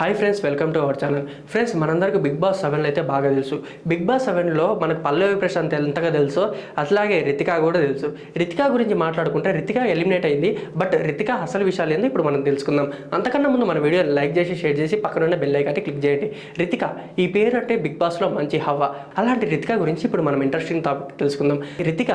Hi friends welcome to our channel friends మనందరికీ Bigg Boss seven అయితే బాగా తెలుసు. బిగ్ బాస్ సెవెన్లో మనకు పల్లవి ప్రశాంత్ ఎంతగా తెలుసో అట్లాగే రితికా కూడా తెలుసు. రితికా గురించి మాట్లాడుకుంటే రితికా ఎలిమినేట్ అయింది బట్ రితికా అసలు విషయాలు ఏంది ఇప్పుడు మనం తెలుసుకుందాం. అంతకన్నా ముందు మన వీడియో లైక్ చేసి షేర్ చేసి పక్కన ఉన్న బెల్ ఐకాన్ని క్లిక్ చేయండి. రితిక ఈ పేరు అంటే బిగ్ బాస్లో మంచి హవ అలాంటి రితికా గురించి ఇప్పుడు మనం ఇంట్రెస్టింగ్ టాపిక్ తెలుసుకుందాం. రితిక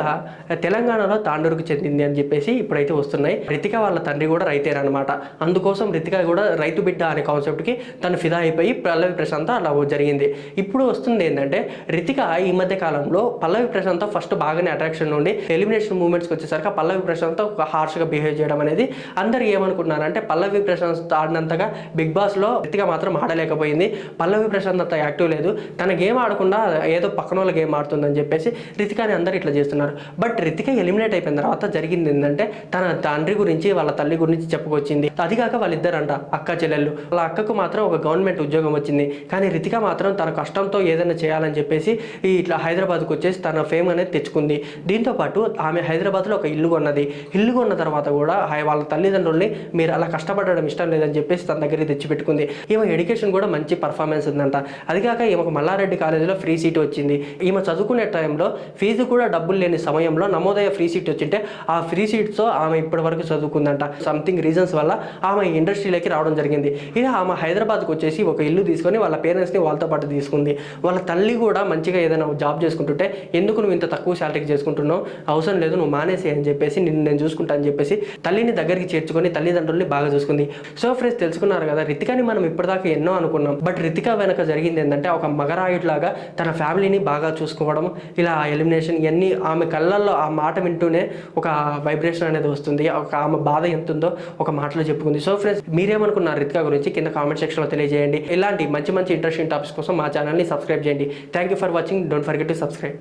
తెలంగాణలో తాండూరుకు చెందింది అని చెప్పేసి ఇప్పుడైతే వస్తున్నాయి. రితిక వాళ్ళ తండ్రి కూడా రైతేనమాట అందుకోసం రితిక కూడా రైతు బిడ్డ అనే కాన్సెప్ట్కి తను ఫిదా అయిపోయి పల్లవి ప్రశాంత్ అలా జరిగింది. ఇప్పుడు వస్తుంది ఏంటంటే రితిక ఈ మధ్య కాలంలో పల్లవి ప్రశాంత్ ఫస్ట్ బాగానే అట్రాక్షన్ నుండి ఎలిమినేషన్ మూమెంట్స్కి వచ్చేసరికి పల్లవి ప్రశాంత్ ఒక హార్ష్గా బిహేవ్ చేయడం అనేది అందరు ఏమనుకున్నారంటే పల్లవి ప్రశాంత్ ఆడినంతగా బిగ్ బాస్లో రితిక మాత్రం ఆడలేకపోయింది. పల్లవి ప్రశాంత్ అంత యాక్టివ్ లేదు. తన గేమ్ ఆడకుండా ఏదో పక్కన వాళ్ళ గేమ్ ఆడుతుందని చెప్పేసి రితికాని అందరు ఇట్లా చేస్తున్నారు. బట్ రితిక ఎలిమినేట్ అయిపోయిన తర్వాత జరిగింది ఏంటంటే తన తండ్రి గురించి వాళ్ళ తల్లి గురించి చెప్పుకొచ్చింది. అది కాక వాళ్ళిద్దరంట అక్క చెల్లెళ్ళు. వాళ్ళ అక్కకు మాత్రం ఒక గవర్నమెంట్ ఉద్యోగం వచ్చింది. కానీ రితిక మాత్రం తన కష్టంతో ఏదైనా చేయాలని చెప్పేసి ఈ ఇట్లా హైదరాబాద్కు వచ్చేసి తన ఫేమ్ అనేది తెచ్చుకుంది. దీంతో పాటు ఆమె హైదరాబాద్లో ఒక ఇల్లు కొన్నది. ఇల్లు కొన్న తర్వాత కూడా వాళ్ళ తల్లిదండ్రుల్ని మీరు అలా కష్టపడడం ఇష్టం లేదని చెప్పేసి తన దగ్గర తెచ్చిపెట్టుకుంది. ఈమె ఎడ్యుకేషన్ కూడా మంచి పర్ఫార్మెన్స్ ఉందంట. అది కాక ఈమెకు మల్లారెడ్డి కాలేజీలో ఫ్రీ సీట్ వచ్చింది. ఈమె చదువుకునే టైంలో ఫీజు కూడా డబ్బులు లేని సమయంలో నమోదయ ఫ్రీ సీట్ వచ్చింటే ఆ ఫ్రీ సీట్తో ఆమె ఇప్పటి వరకు చదువుకుందంట. సంథింగ్ రీజన్స్ వల్ల ఆమె ఇండస్ట్రీలోకి రావడం జరిగింది. ఇలా ఆమె హైదరాబాద్కి వచ్చేసి ఒక ఇల్లు తీసుకొని వాళ్ళ పేరెంట్స్ని వాళ్ళతో పాటు తీసుకుంది. వాళ్ళ తల్లి కూడా మంచిగా ఏదైనా జాబ్ చేసుకుంటుంటే ఎందుకు నువ్వు ఇంత తక్కువ శాలరీకి చేసుకుంటున్నావు? అవసరం లేదు నువ్వు మానేసి అని చెప్పేసి నిన్ను నేను చూసుకుంటా అని చెప్పేసి తల్లిని దగ్గరికి చేర్చుకొని తల్లిదండ్రుల్ని బాగా చూసుకుంది. సో ఫ్రెండ్స్ తెలుసుకున్నారు కదా రితికాని మనం ఇప్పటిదాకా ఎన్నో అనుకున్నాం. బట్ రితిక వెనక జరిగింది ఏంటంటే ఒక మగరాయుడిలాగా తన ఫ్యామిలీని బాగా చూసుకోవడం ఇలా ఎలిమినేషన్ ఇవన్నీ ఆమె కళ్ళల్లో ఆ మాట వింటూనే ఒక వైబ్రేషన్ అనేది వస్తుంది. ఒక ఆమె బాధ ఎంత ఉందో ఒక మాటలో చెప్పుకుంది. సో ఫ్రెండ్స్ మీరేమనుకున్నారు రితికా గురించి? కింద కామెంట్ సెక్షన్లో తెలియజేయండి. ఇలాంటి మంచి మంచి ఇంట్రెస్టింగ్ టాపిక్స్ కోసం మా ఛానల్ని సబ్స్క్రైబ్ చేయండి. Thank you for watching don't forget to subscribe